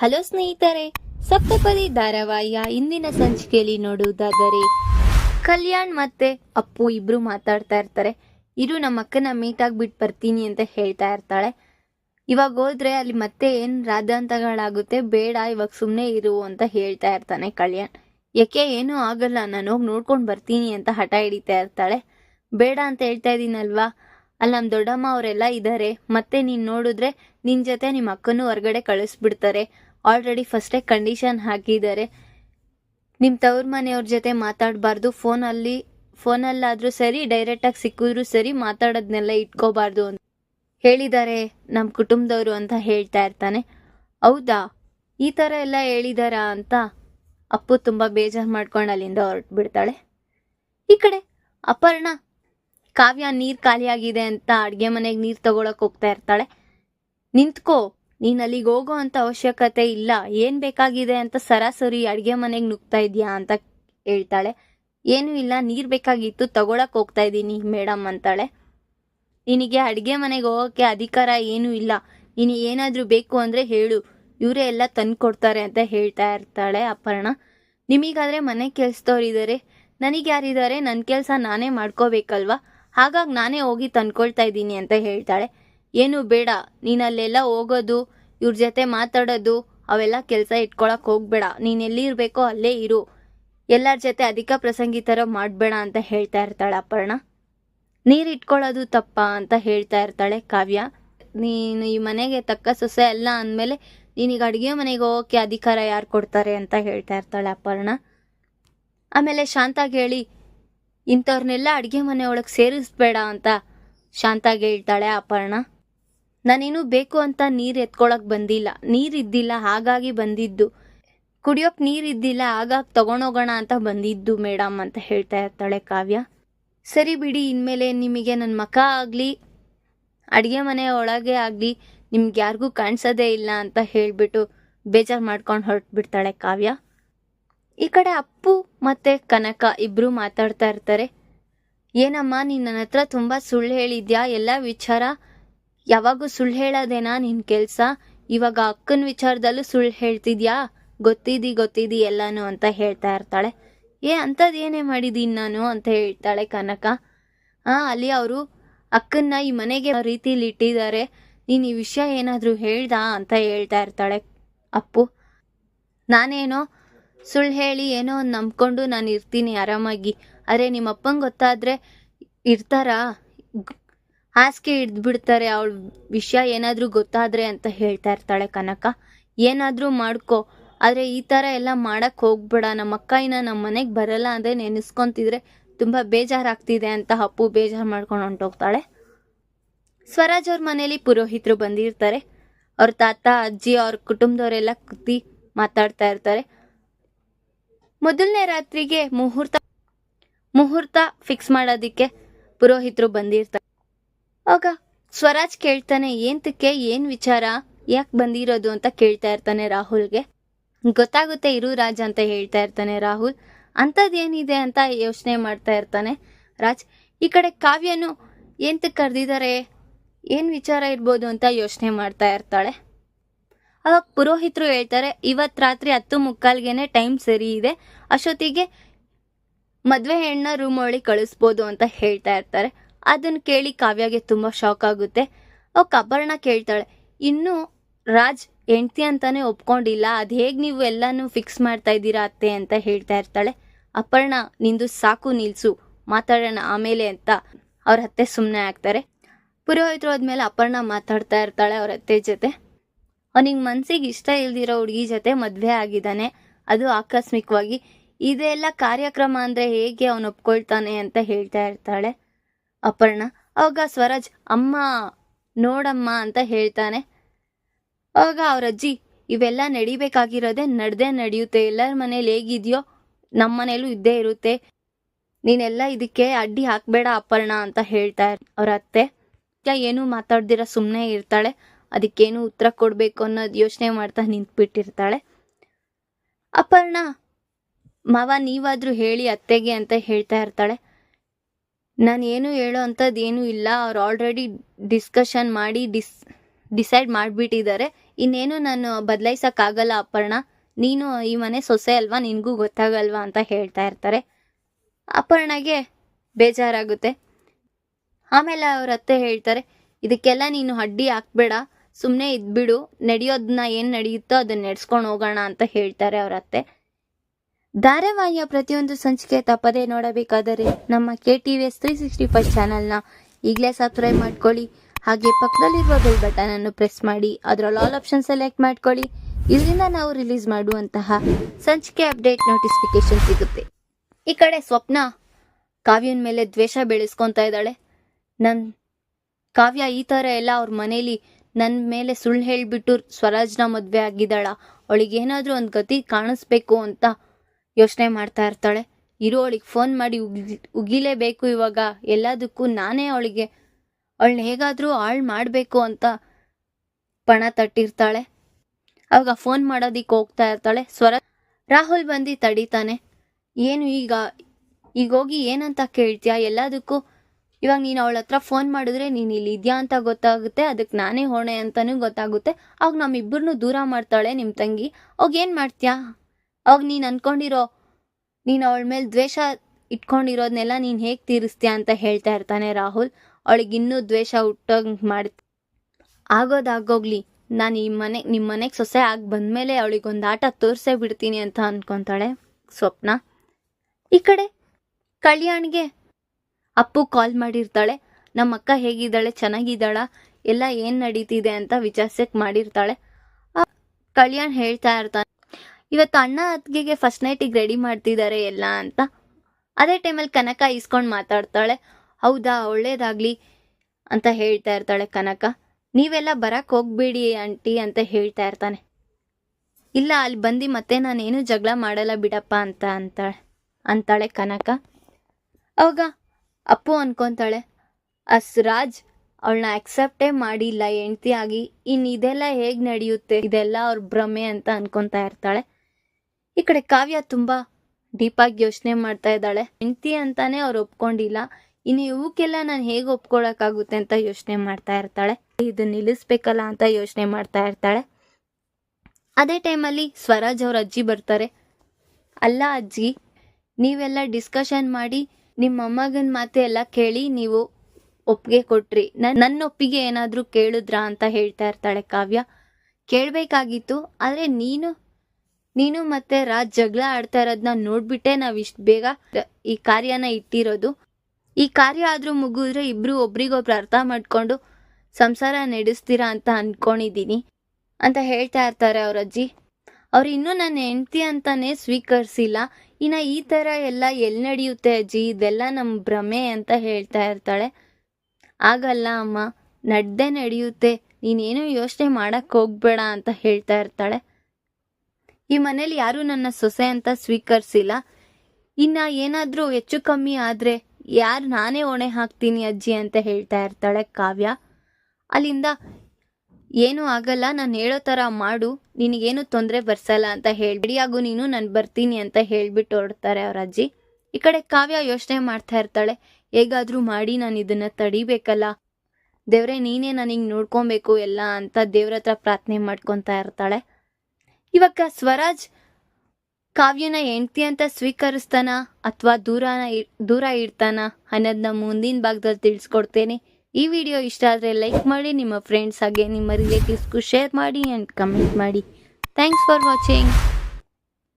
Hello ಸ್ನೇಹಿತರೆ, ಸಪ್ತಪದಿ ಧಾರಾವಾಹಿಯ ಇಂದಿನ ಸಂಚಿಕೆಯಲ್ಲಿ ನೋಡುವುದಾದರೆ, ಕಲ್ಯಾಣ್ ಮತ್ತೆ ಅಪ್ಪು ಇಬ್ರು ಮಾತಾಡ್ತಾ ಇರ್ತಾರೆ. ಇರು, ನಮ್ಮ ಅಕ್ಕನ ಮೀಟ್ ಆಗ್ಬಿಟ್ಟು ಬರ್ತೀನಿ ಅಂತ ಹೇಳ್ತಾ ಇರ್ತಾಳೆ. ಇವಾಗ ಹೋದ್ರೆ ಅಲ್ಲಿ ಮತ್ತೆ ಏನು ರಾಧಾಂತಗಳಾಗುತ್ತೆ ಬೇಡ, ಇವಾಗ ಸುಮ್ಮನೆ ಇರು ಅಂತ ಹೇಳ್ತಾ ಇರ್ತಾನೆ ಕಲ್ಯಾಣ್. ಯಾಕೆ, ಏನೂ ಆಗಲ್ಲ, ನಾನು ಹೋಗಿ ನೋಡ್ಕೊಂಡು ಬರ್ತೀನಿ ಅಂತ ಹಠ ಹಿಡಿತಾ ಇರ್ತಾಳೆ. ಬೇಡ ಅಂತ ಹೇಳ್ತಾ ಇದ್ದೀನಲ್ವಾ ಅಲ್ಲಿ ನಮ್ಮ ದೊಡ್ಡಮ್ಮ ಅವರೆಲ್ಲ ಇದ್ದಾರೆ ಮತ್ತೆ ನೀನು ನೋಡಿದ್ರೆ ನಿನ್ನ ಜೊತೆ ನಿಮ್ಮ ಅಕ್ಕನೂ ಹೊರಗಡೆ ಕಳಿಸ್ಬಿಡ್ತಾರೆ. ಆಲ್ರೆಡಿ ಫಸ್ಟೇ ಕಂಡೀಷನ್ ಹಾಕಿದ್ದಾರೆ. ನಿಮ್ಮ ತವ್ರ ಮನೆಯವ್ರ ಜೊತೆ ಮಾತಾಡಬಾರ್ದು. ಫೋನಲ್ಲಿ, ಫೋನಲ್ಲಾದರೂ ಸರಿ ಡೈರೆಕ್ಟಾಗಿ ಸಿಕ್ಕಿದ್ರು ಸರಿ ಮಾತಾಡೋದನ್ನೆಲ್ಲ ಇಟ್ಕೋಬಾರ್ದು ಅಂತ ಹೇಳಿದ್ದಾರೆ ನಮ್ಮ ಕುಟುಂಬದವರು ಅಂತ ಹೇಳ್ತಾ ಇರ್ತಾನೆ. ಹೌದಾ? ಈ ಥರ ಎಲ್ಲ ಹೇಳಿದಾರ ಅಂತ ಅಪ್ಪು ತುಂಬ ಬೇಜಾರು ಮಾಡ್ಕೊಂಡು ಅಲ್ಲಿಂದ ಹೊರಟು ಬಿಡ್ತಾಳೆ ಈ ಕಡೆ ಅಪರ್ಣ, ಕಾವ್ಯ ನೀರು ಖಾಲಿಯಾಗಿದೆ ಅಂತ ಅಡುಗೆ ಮನೆಗೆ ನೀರು ತಗೊಳಕ್ಕೆ ಹೋಗ್ತಾ ಇರ್ತಾಳೆ. ನಿಂತ್ಕೋ. ನೀನ್ ಅಲ್ಲಿಗೆ ಹೋಗೋ ಅಂತ ಅವಶ್ಯಕತೆ ಇಲ್ಲ. ಏನು ಬೇಕಾಗಿದೆ ಅಂತ ಸರಾಸರಿ ಅಡ್ಗೆ ಮನೆಗೆ ನುಗ್ತಾ ಇದೆಯಾ ಅಂತ ಹೇಳ್ತಾಳೆ. ಏನು ಇಲ್ಲ, ನೀರ್ ಬೇಕಾಗಿತ್ತು, ತಗೊಳಕ್ ಹೋಗ್ತಾ ಇದ್ದೀನಿ ಮೇಡಮ್ ಅಂತಾಳೆ. ನಿನಗೆ ಅಡ್ಗೆ ಮನೆಗೆ ಹೋಗೋಕ್ಕೆ ಅಧಿಕಾರ ಏನೂ ಇಲ್ಲ. ನೀನು ಏನಾದರೂ ಬೇಕು ಅಂದ್ರೆ ಹೇಳು. ಇವರೇ ಎಲ್ಲ ತಂದು ಕೊಡ್ತಾರೆ ಅಂತ ಹೇಳ್ತಾ ಇರ್ತಾಳೆ ಅಪರ್ಣ. ನಿಮಗಾದ್ರೆ ಮನೆ ಕೆಲ್ಸದವ್ರು ಇದ್ದಾರೆ ನನಗೆ ಯಾರಿದ್ದಾರೆ ನನ್ನ ಕೆಲಸ ನಾನೇ ಮಾಡ್ಕೋಬೇಕಲ್ವಾ? ಹಾಗಾಗಿ ನಾನೇ ಹೋಗಿ ತಂದ್ಕೊಳ್ತಾ ಇದ್ದೀನಿ ಅಂತ ಹೇಳ್ತಾಳೆ. ಏನು ಬೇಡ, ನೀನಲ್ಲೆಲ್ಲ ಹೋಗೋದು, ಇವ್ರ ಜೊತೆ ಮಾತಾಡೋದು, ಅವೆಲ್ಲ ಕೆಲಸ ಇಟ್ಕೊಳಕ್ ಹೋಗ್ಬೇಡ. ನೀನು ಎಲ್ಲಿ ಇರಬೇಕೋ ಅಲ್ಲೇ ಇರು. ಎಲ್ಲರ ಜೊತೆ ಅಧಿಕ ಪ್ರಸಂಗಿ ಥರ ಮಾಡಬೇಡ ಅಂತ ಹೇಳ್ತಾ ಇರ್ತಾಳೆ ಅಪರ್ಣ. ನೀರು ಇಟ್ಕೊಳ್ಳೋದು ತಪ್ಪ ಅಂತ ಹೇಳ್ತಾ ಇರ್ತಾಳೆ ಕಾವ್ಯ. ನೀನು ಈ ಮನೆಗೆ ತಕ್ಕ ಸೊಸೆ ಅಲ್ಲ ಅಂದಮೇಲೆ ನೀನೀಗ ಅಡುಗೆ ಮನೆಗೆ ಹೋಗೋಕ್ಕೆ ಅಧಿಕಾರ ಯಾರು ಕೊಡ್ತಾರೆ ಅಂತ ಹೇಳ್ತಾ ಇರ್ತಾಳೆ ಅಪರ್ಣ. ಆಮೇಲೆ ಶಾಂತಾಗಿ ಹೇಳಿ ಇಂಥವ್ರನ್ನೆಲ್ಲ ಅಡುಗೆ ಮನೆ ಒಳಗೆ ಸೇರಿಸ್ಬೇಡ ಅಂತ ಶಾಂತಾಗಿ ಹೇಳ್ತಾಳೆ ಅಪರ್ಣ. ನಾನೇನು ಬೇಕು ಅಂತ ನೀರು ಎತ್ಕೊಳಕ್ ಬಂದಿಲ್ಲ. ನೀರು ಇದ್ದಿಲ್ಲ, ಹಾಗಾಗಿ ಬಂದಿದ್ದು. ಕುಡಿಯೋಕ್ ನೀರು ಇದ್ದಿಲ್ಲ ಹಾಗಾಗಿ ತಗೊಂಡೋಗೋಣ ಅಂತ ಬಂದಿದ್ದು ಮೇಡಮ್ ಅಂತ ಹೇಳ್ತಾ ಇರ್ತಾಳೆ ಕಾವ್ಯ. ಸರಿ ಬಿಡಿ, ಇನ್ಮೇಲೆ ನಿಮಗೆ ನನ್ನ ಮಕ ಆಗಲಿ, ಅಡುಗೆ ಮನೆ ಒಳಗೆ ಆಗಲಿ, ನಿಮ್ಗೆ ಯಾರಿಗೂ ಕಾಣಿಸೋದೇ ಇಲ್ಲ ಅಂತ ಹೇಳಿಬಿಟ್ಟು ಬೇಜಾರು ಮಾಡ್ಕೊಂಡು ಹೊರಟ್ಬಿಡ್ತಾಳೆ ಕಾವ್ಯ. ಈ ಕಡೆ ಅಪ್ಪು ಮತ್ತೆ ಕನಕ ಇಬ್ರು ಮಾತಾಡ್ತಾ ಇರ್ತಾರೆ. ಏನಮ್ಮ, ನೀನು ನನ್ನ ಹತ್ರ ತುಂಬ ಸುಳ್ಳು ಹೇಳಿದ್ಯಾ? ಎಲ್ಲ ವಿಚಾರ ಯಾವಾಗೂ ಸುಳ್ಳು ಹೇಳೋದೇನಾ ನಿನ್ನ ಕೆಲಸ? ಇವಾಗ ಅಕ್ಕನ ವಿಚಾರದಲ್ಲೂ ಸುಳ್ಳು ಹೇಳ್ತಿದ್ಯಾ? ಗೊತ್ತಿದಿ ಗೊತ್ತಿದಿ ಎಲ್ಲಾನು ಅಂತ ಹೇಳ್ತಾ ಇರ್ತಾಳೆ. ಏ ಅಂಥದ್ದು ಏನೇ ಮಾಡಿದ್ದೀನಿ ನಾನು ಅಂತ ಹೇಳ್ತಾಳೆ ಕನಕ. ಆ, ಅಲ್ಲಿ ಅವರು ಅಕ್ಕನ್ನ ಈ ಮನೆಗೆ ರೀತಿಲಿ ಇಟ್ಟಿದ್ದಾರೆ. ನೀನು ಈ ವಿಷಯ ಏನಾದರೂ ಹೇಳ್ದಾ ಅಂತ ಹೇಳ್ತಾ ಇರ್ತಾಳೆ ಅಪ್ಪು. ನಾನೇನೋ ಸುಳ್ಳು ಹೇಳಿ ಏನೋ ಒಂದು ನಂಬ್ಕೊಂಡು ನಾನು ಇರ್ತೀನಿ ಆರಾಮಾಗಿ. ಆದರೆ ನಿಮ್ಮ ಅಪ್ಪಂಗೆ ಗೊತ್ತಾದರೆ ಇರ್ತಾರಾ? ಹಾಸಿಗೆ ಹಿಡ್ದು ಬಿಡ್ತಾರೆ ಅವಳ ವಿಷಯ ಏನಾದರೂ ಗೊತ್ತಾದ್ರೆ ಅಂತ ಹೇಳ್ತಾ ಇರ್ತಾಳೆ ಕನಕ. ಏನಾದರೂ ಮಾಡ್ಕೋ. ಆದರೆ ಈ ಥರ ಎಲ್ಲ ಮಾಡಕ್ಕೆ ಹೋಗ್ಬೇಡ. ನಮ್ಮ ಅಕ್ಕ ಇನ್ನ ನಮ್ಮ ಮನೆಗೆ ಬರಲ್ಲ ಅಂದರೆ ನೆನೆಸ್ಕೊತಿದ್ರೆ ತುಂಬ ಬೇಜಾರಾಗ್ತಿದೆ ಅಂತ ಅಪ್ಪು ಬೇಜಾರು ಮಾಡ್ಕೊಂಡು ಹೊಂಟೋಗ್ತಾಳೆ. ಸ್ವರಾಜ್ ಅವ್ರ ಮನೇಲಿ ಪುರೋಹಿತರು ಬಂದಿರ್ತಾರೆ. ಅವ್ರ ತಾತ, ಅಜ್ಜಿ ಅವ್ರ ಕುಟುಂಬದವರೆಲ್ಲ ಕೂತಿ ಮಾತಾಡ್ತಾ ಇರ್ತಾರೆ. ಮೊದಲನೇ ರಾತ್ರಿಗೆ ಮುಹೂರ್ತ ಮುಹೂರ್ತ ಫಿಕ್ಸ್ ಮಾಡೋದಕ್ಕೆ ಪುರೋಹಿತರು ಬಂದಿರ್ತಾರೆ. ಆಗ ಸ್ವರಾಜ್ ಕೇಳ್ತಾನೆ, ಏಂತಕ್ಕೆ? ಏನು ವಿಚಾರ? ಯಾಕೆ ಬಂದಿರೋದು? ಅಂತ ಕೇಳ್ತಾ ಇರ್ತಾನೆ ರಾಹುಲ್ಗೆ. ಗೊತ್ತಾಗುತ್ತೆ, ಇರು ರಾಜ್ ಅಂತ ಹೇಳ್ತಾ ಇರ್ತಾನೆ ರಾಹುಲ್. ಅಂಥದ್ದೇನಿದೆ ಅಂತ ಯೋಚನೆ ಮಾಡ್ತಾ ಇರ್ತಾನೆ ರಾಜ್. ಈ ಕಡೆ ಕಾವ್ಯನು ಎಂತಕ್ಕೆ ಕರೆದಿದ್ದಾರೆ ಏನು ವಿಚಾರ ಇರ್ಬೋದು? ಅಂತ ಯೋಚನೆ ಮಾಡ್ತಾ ಇರ್ತಾಳೆ. ಅವಾಗ ಪುರೋಹಿತರು ಹೇಳ್ತಾರೆ ಇವತ್ತು ರಾತ್ರಿ ಹತ್ತು ಮುಕ್ಕಾಲ್ಗೆನೆ ಟೈಮ್ ಸರಿ ಇದೆ. ಅಷ್ಟೊತ್ತಿಗೆ ಮದುವೆ ಹೆಣ್ಣ ರೂಮ್ ಒಳಗೆ ಕಳಿಸ್ಬೋದು ಅಂತ ಹೇಳ್ತಾ ಇರ್ತಾರೆ. ಅದನ್ನು ಕೇಳಿ ಕಾವ್ಯಗೆ ತುಂಬ ಶಾಕ್ ಆಗುತ್ತೆ. ಅವ್ ಅಪರ್ಣ ಕೇಳ್ತಾಳೆ, ಇನ್ನು ರಾಜ್ ಹೆಂಡ್ತಿ ಅಂತಾನೆ ಒಪ್ಕೊಂಡಿಲ್ಲ, ಅದು ಹೇಗೆ ನೀವು ಎಲ್ಲಾನು ಫಿಕ್ಸ್ ಮಾಡ್ತಾ ಇದ್ದೀರಾ ಅತ್ತೆ? ಅಂತ ಹೇಳ್ತಾ ಇರ್ತಾಳೆ. ಅಪರ್ಣ, ನಿಂದು ಸಾಕು ನಿಲ್ಸು, ಮಾತಾಡೋಣ ಆಮೇಲೆ ಅಂತ ಅವ್ರ ಅತ್ತೆ ಸುಮ್ಮನೆ ಆಗ್ತಾರೆ. ಪುರೋಹಿತರು ಹೋದ್ಮೇಲೆ ಅಪರ್ಣ ಮಾತಾಡ್ತಾ ಇರ್ತಾಳೆ ಅವ್ರ ಅತ್ತೆ ಜೊತೆ. ಅವನಿಗೆ ಮನ್ಸಿಗೆ ಇಷ್ಟ ಇಲ್ದಿರೋ ಹುಡುಗಿ ಜೊತೆ ಮದುವೆ ಆಗಿದ್ದಾನೆ, ಅದು ಆಕಸ್ಮಿಕವಾಗಿ. ಇದೆಲ್ಲ ಕಾರ್ಯಕ್ರಮ ಅಂದರೆ ಹೇಗೆ ಅವನು ಒಪ್ಕೊಳ್ತಾನೆ? ಅಂತ ಹೇಳ್ತಾ ಇರ್ತಾಳೆ. ಅಪರ್ಣ. ಅವಾಗ ಸ್ವರಾಜ್, ಅಮ್ಮ, ನೋಡಮ್ಮ ಅಂತ ಹೇಳ್ತಾನೆ. ಅವಾಗ ಅವ್ರ ಅಜ್ಜಿ ಇವೆಲ್ಲ ನಡಿಬೇಕಾಗಿರೋದೆ ನಡೆದೇ ನಡೆಯುತ್ತೆ. ಎಲ್ಲರ ಮನೇಲಿ ಹೇಗಿದೆಯೋ ನಮ್ಮ ಮನೇಲೂ ಇದ್ದೇ ಇರುತ್ತೆ. ನೀನೆಲ್ಲ ಇದಕ್ಕೆ ಅಡ್ಡಿ ಹಾಕಬೇಡ ಅಪರ್ಣ ಅಂತ ಹೇಳ್ತಾ ಅವ್ರ ಅತ್ತೆ. ಏನೂ ಮಾತಾಡ್ದಿರ ಸುಮ್ಮನೆ ಇರ್ತಾಳೆ. ಅದಕ್ಕೇನು ಉತ್ತರ ಕೊಡಬೇಕು ಅನ್ನೋದು ಯೋಚನೆ ಮಾಡ್ತಾ ನಿಂತ್ಬಿಟ್ಟಿರ್ತಾಳೆ. ಅಪರ್ಣ, ಮಾವ ನೀವಾದರೂ ಹೇಳಿ ಅತ್ತೆಗೆ ಅಂತ ಹೇಳ್ತಾ ಇರ್ತಾಳೆ. ನಾನು ಏನು ಹೇಳೋ ಅಂಥದ್ದು ಏನೂ ಇಲ್ಲ. ಅವ್ರು ಆಲ್ರೆಡಿ ಡಿಸ್ಕಷನ್ ಮಾಡಿ ಡಿಸ್ ಡಿಸೈಡ್ ಮಾಡಿಬಿಟ್ಟಿದ್ದಾರೆ. ಇನ್ನೇನು ನಾನು ಬದಲಾಯಿಸೋಕ್ಕಾಗಲ್ಲ ಅಪರ್ಣ. ನೀನು ಈ ಮನೆ ಸೊಸೆ ಅಲ್ವಾ? ನಿನಗೂ ಗೊತ್ತಾಗಲ್ವಾ ಅಂತ ಹೇಳ್ತಾ ಇರ್ತಾರೆ. ಅಪರ್ಣಗೆ ಬೇಜಾರಾಗುತ್ತೆ. ಆಮೇಲೆ ಅವ್ರ ಅತ್ತೆ ಹೇಳ್ತಾರೆ, ಇದಕ್ಕೆಲ್ಲ ನೀನು ಅಡ್ಡಿ ಹಾಕ್ಬೇಡ. ಸುಮ್ಮನೆ ಇದ್ಬಿಡು. ನಡೆಯೋದನ್ನ ಏನು ನಡೆಯುತ್ತೋ ಅದನ್ನ ನಡೆಸ್ಕೊಂಡು ಹೋಗೋಣ ಅಂತ ಹೇಳ್ತಾರೆ ಅವ್ರ ಅತ್ತೆ. ಧಾರಾವಾಹಿಯ ಪ್ರತಿಯೊಂದು ಸಂಚಿಕೆ ತಪ್ಪದೇ ನೋಡಬೇಕಾದರೆ ನಮ್ಮ K T V S three sixty five ಚಾನಲ್ನ ಈಗಲೇ ಸಬ್ಸ್ಕ್ರೈಬ್ ಮಾಡ್ಕೊಳ್ಳಿ. ಹಾಗೆ ಪಕ್ಕದಲ್ಲಿರುವ ಬೆಲ್ ಬಟನ್ ಅನ್ನು ಪ್ರೆಸ್ ಮಾಡಿ. ಅದರಲ್ಲಿ ಆಲ್ ಆಪ್ಷನ್ ಸೆಲೆಕ್ಟ್ ಮಾಡ್ಕೊಳ್ಳಿ. ಇದರಿಂದ ನಾವು ರಿಲೀಸ್ ಮಾಡುವಂತಹ ಸಂಚಿಕೆ ಅಪ್ಡೇಟ್ ನೋಟಿಫಿಕೇಶನ್ ಸಿಗುತ್ತೆ. ಈ ಕಡೆ ಸ್ವಪ್ನ ಕಾವ್ಯನ ಮೇಲೆ ದ್ವೇಷ ಬೆಳೆಸ್ಕೊತಾ ಇದ್ದಾಳೆ. ನನ್ ಕಾವ್ಯ ಈ ಥರ ಎಲ್ಲ ಅವ್ರ ಮನೇಲಿ ನನ್ನ ಮೇಲೆ ಸುಳ್ಳು ಹೇಳಿಬಿಟ್ಟು ಸ್ವರಾಜ್ನ ಮದುವೆ ಆಗಿದ್ದಾಳ. ಅವಳಿಗೇನಾದರೂ ಒಂದು ಗತಿ ಕಾಣಿಸ್ಬೇಕು ಅಂತ ಯೋಚನೆ ಮಾಡ್ತಾ ಇರ್ತಾಳೆ. ಇರೋ, ಅವಳಿಗೆ ಫೋನ್ ಮಾಡಿ ಉಗಿ, ಉಗಿಲೇಬೇಕು ಇವಾಗ. ಎಲ್ಲದಕ್ಕೂ ನಾನೇ ಅವಳಿಗೆ, ಅವಳನ್ನ ಹೇಗಾದರೂ ಹಾಳು ಮಾಡಬೇಕು ಅಂತ ಪಣ ತಟ್ಟಿರ್ತಾಳೆ. ಅವಾಗ ಫೋನ್ ಮಾಡೋದಿಕ್ಕೆ ಹೋಗ್ತಾ ಇರ್ತಾಳೆ. ಸ್ವರ, ರಾಹುಲ್ ಬಂದು ತಡಿತಾನೆ. ಏನು ಈಗ ಈಗ ಹೋಗಿ ಏನಂತ ಕೇಳ್ತೀಯಾ? ಎಲ್ಲದಕ್ಕೂ ಇವಾಗ ನೀನು ಅವಳ ಹತ್ರ ಫೋನ್ ಮಾಡಿದ್ರೆ ನೀನು ಇಲ್ಲಿ ಇದೆಯಾ ಅಂತ ಗೊತ್ತಾಗುತ್ತೆ. ಅದಕ್ಕೆ ನಾನೇ ಹೊಣೆ ಅಂತಲೂ ಗೊತ್ತಾಗುತ್ತೆ. ಅವಾಗ ನಮ್ಮಿಬ್ಬರನ್ನೂ ದೂರ ಮಾಡ್ತಾಳೆ ನಿಮ್ಮ ತಂಗಿ. ಅವಾಗ ಏನು ಮಾಡ್ತೀಯಾ? ಅವಾಗ ನೀನು ಅನ್ಕೊಂಡಿರೋ, ನೀನು ಅವಳ ಮೇಲೆ ದ್ವೇಷ ಇಟ್ಕೊಂಡಿರೋದನ್ನೆಲ್ಲ ನೀನು ಹೇಗೆ ತೀರಿಸ್ತೀಯ ಅಂತ ಹೇಳ್ತಾ ಇರ್ತಾನೆ ರಾಹುಲ್. ಅವಳಿಗೆ ಇನ್ನೂ ದ್ವೇಷ ಹುಟ್ಟೋಂಗೆ ಮಾಡಿ ಆಗೋದಾಗೋಗ್ಲಿ ನಾನು ಈ ಮನೆ ನಿಮ್ಮ ಮನೆಗೆ ಸೊಸೆ ಆಗಿ ಬಂದಮೇಲೆ ಅವಳಿಗೊಂದು ಆಟ ತೋರಿಸೇ ಬಿಡ್ತೀನಿ ಅಂತ ಅನ್ಕೊತಾಳೆ ಸ್ವಪ್ನ. ಈ ಕಡೆ ಕಲ್ಯಾಣ್ಗೆ ಅಪ್ಪು ಕಾಲ್ ಮಾಡಿರ್ತಾಳೆ. ನಮ್ಮ ಅಕ್ಕ ಹೇಗಿದ್ದಾಳೆ, ಚೆನ್ನಾಗಿದ್ದಾಳ, ಎಲ್ಲ ಏನು ನಡೀತಿದೆ ಅಂತ ವಿಚಾರಿಸಕ್ಕೆ ಮಾಡಿರ್ತಾಳೆ. ಕಲ್ಯಾಣ್ ಹೇಳ್ತಾ ಇರ್ತಾನೆ ಇವತ್ತು ಅಣ್ಣ ಅತ್ತಿಗೆಗೆ ಫಸ್ಟ್ ನೈಟಿಗೆ ರೆಡಿ ಮಾಡ್ತಿದ್ದಾರೆ ಎಲ್ಲ ಅಂತ. ಅದೇ ಟೈಮಲ್ಲಿ ಕನಕ ಇಸ್ಕೊಂಡು ಮಾತಾಡ್ತಾಳೆ. ಹೌದಾ, ಒಳ್ಳೇದಾಗ್ಲಿ ಅಂತ ಹೇಳ್ತಾ ಇರ್ತಾಳೆ ಕನಕ. ನೀವೆಲ್ಲ ಬರಕ್ಕೆ ಹೋಗ್ಬೇಡಿ ಆಂಟಿ ಅಂತ ಹೇಳ್ತಾ ಇರ್ತಾನೆ. ಇಲ್ಲ, ಅಲ್ಲಿ ಬಂದು ಮತ್ತೆ ನಾನೇನು ಜಗಳ ಮಾಡಲ್ಲ ಬಿಡಪ್ಪ ಅಂತ ಅಂತಾಳೆ ಅಂತಾಳೆ ಕನಕ. ಅವಾಗ ಅಪ್ಪು ಅನ್ಕೊತಾಳೆ, ಅಸ್ ರಾಜ್, ಅವಳನ್ನ ಆಕ್ಸೆಪ್ಟೇ ಮಾಡಿಲ್ಲ ಹೆಂಡ್ತಿ ಆಗಿ ಇನ್ನು ಇದೆಲ್ಲ ಹೇಗೆ ನಡೆಯುತ್ತೆ? ಇದೆಲ್ಲ ಅವ್ರ ಭ್ರಮೆ ಅಂತ ಅನ್ಕೊತಾ ಇರ್ತಾಳೆ. ಈ ಕಡೆ ಕಾವ್ಯ ತುಂಬ ಡೀಪಾಗಿ ಯೋಚನೆ ಮಾಡ್ತಾ ಇದ್ದಾಳೆ. ಹೆಂಡತಿ ಅಂತಾನೆ ಅವ್ರು ಒಪ್ಕೊಂಡಿಲ್ಲ. ಇನ್ನು ಇವಕ್ಕೆಲ್ಲ ನಾನು ಹೇಗೆ ಒಪ್ಕೊಳಕ್ಕಾಗುತ್ತೆ ಅಂತ ಯೋಚನೆ ಮಾಡ್ತಾ ಇರ್ತಾಳೆ. ಇದು ನಿಲ್ಲಿಸ್ಬೇಕಲ್ಲ ಅಂತ ಯೋಚನೆ ಮಾಡ್ತಾ ಇರ್ತಾಳೆ. ಅದೇ ಟೈಮಲ್ಲಿ ಸ್ವರಾಜ್ ಅವ್ರ ಅಜ್ಜಿ ಬರ್ತಾರೆ. ಅಲ್ಲ ಅಜ್ಜಿ, ನೀವೆಲ್ಲ ಡಿಸ್ಕಷನ್ ಮಾಡಿ ನಿಮ್ಮ ಅಮ್ಮಗನ ಮಾತೆ ಎಲ್ಲ ಕೇಳಿ ನೀವು ಒಪ್ಪಿಗೆ ಕೊಟ್ರಿ. ನನ್ ನನ್ನ ಒಪ್ಪಿಗೆ ಏನಾದರೂ ಕೇಳಿದ್ರಾ ಅಂತ ಹೇಳ್ತಾ ಇರ್ತಾಳೆ ಕಾವ್ಯ. ಕೇಳಬೇಕಾಗಿತ್ತು, ಆದರೆ ನೀನು ನೀನು ಮತ್ತೆ ರಾಜ್ ಜಗಳ ಆಡ್ತಾ ಇರೋದನ್ನ ನೋಡ್ಬಿಟ್ಟೆ ನಾವು ಇಷ್ಟು ಬೇಗ ಈ ಕಾರ್ಯನ ಇಟ್ಟಿರೋದು. ಈ ಕಾರ್ಯ ಆದರೂ ಮುಗಿದ್ರೆ ಇಬ್ರು ಒಬ್ರಿಗೊಬ್ರು ಅರ್ಥ ಮಾಡ್ಕೊಂಡು ಸಂಸಾರ ನಡೆಸ್ತೀರಾ ಅಂತ ಅನ್ಕೊಂಡಿದ್ದೀನಿ ಅಂತ ಹೇಳ್ತಾ ಇರ್ತಾರೆ ಅವ್ರ ಅಜ್ಜಿ. ಅವ್ರು ಇನ್ನೂ ನನ್ನ ಹೆಂಡ್ತಿ ಅಂತಾನೆ ಸ್ವೀಕರಿಸಿಲ್ಲ. ಇನ್ನು ಈ ಥರ ಎಲ್ಲ ಎಲ್ಲಿ ನಡೆಯುತ್ತೆ ಅಜ್ಜಿ? ಇದೆಲ್ಲ ನಮ್ಮ ಭ್ರಮೆ ಅಂತ ಹೇಳ್ತಾ ಇರ್ತಾಳೆ. ಆಗಲ್ಲ ಅಮ್ಮ, ನಡ್ದೇ ನಡೆಯುತ್ತೆ. ನೀನೇನು ಯೋಚನೆ ಮಾಡಕ್ ಹೋಗ್ಬೇಡ ಅಂತ ಹೇಳ್ತಾ ಇರ್ತಾಳೆ. ಈ ಮನೇಲಿ ಯಾರು ನನ್ನ ಸೊಸೆ ಅಂತ ಸ್ವೀಕರಿಸಿಲ್ಲ. ಇನ್ನ ಏನಾದರೂ ಹೆಚ್ಚು ಕಮ್ಮಿ ಆದ್ರೆ ಯಾರು ನಾನೇ ಹೊಣೆ ಹಾಕ್ತೀನಿ ಅಜ್ಜಿ ಅಂತ ಹೇಳ್ತಾ ಇರ್ತಾಳೆ ಕಾವ್ಯ. ಅಲ್ಲಿಂದ, ಏನೂ ಆಗಲ್ಲ, ನಾನು ಹೇಳೋ ಥರ ಮಾಡು. ನಿನಗೇನು ತೊಂದರೆ ಬರ್ಸಲ್ಲ ಅಂತ ಹೇಳ್ಬಿಡಿ ಹಾಗೂ ನೀನು ನಾನು ಬರ್ತೀನಿ ಅಂತ ಹೇಳ್ಬಿಟ್ಟು ಹೊರಡ್ತಾರೆ ಅವ್ರ ಅಜ್ಜಿ. ಈ ಕಡೆ ಕಾವ್ಯ ಯೋಚನೆ ಮಾಡ್ತಾ ಇರ್ತಾಳೆ. ಹೇಗಾದರೂ ಮಾಡಿ, ನಾನು ಇದನ್ನು ತಡಿಬೇಕಲ್ಲ. ದೇವ್ರೆ, ನೀನೇ ನನಗೆ ನೋಡ್ಕೊಬೇಕು ಎಲ್ಲ ಅಂತ ದೇವ್ರ ಹತ್ರ ಪ್ರಾರ್ಥನೆ ಮಾಡ್ಕೊತಾ ಇರ್ತಾಳೆ. ಇವಾಗ ಸ್ವರಾಜ್ ಕಾವ್ಯನ ಹೆಂಡತಿ ಅಂತ ಸ್ವೀಕರಿಸ್ತಾನ ಅಥವಾ ದೂರನ ದೂರ ಇಡ್ತಾನ ಅನ್ನೋದನ್ನ ಮುಂದಿನ ಭಾಗದಲ್ಲಿ ತಿಳಿಸ್ಕೊಡ್ತೇನೆ. ಈ ವಿಡಿಯೋ ಇಷ್ಟ ಆದರೆ ಲೈಕ್ ಮಾಡಿ, ನಿಮ್ಮ ಫ್ರೆಂಡ್ಸ್ ಹಾಗೆ ನಿಮ್ಮ ರಿಲೇಟಿವ್ಸ್ಗೂ ಶೇರ್ ಮಾಡಿ ಆ್ಯಂಡ್ ಕಮೆಂಟ್ ಮಾಡಿ. Thanks for watching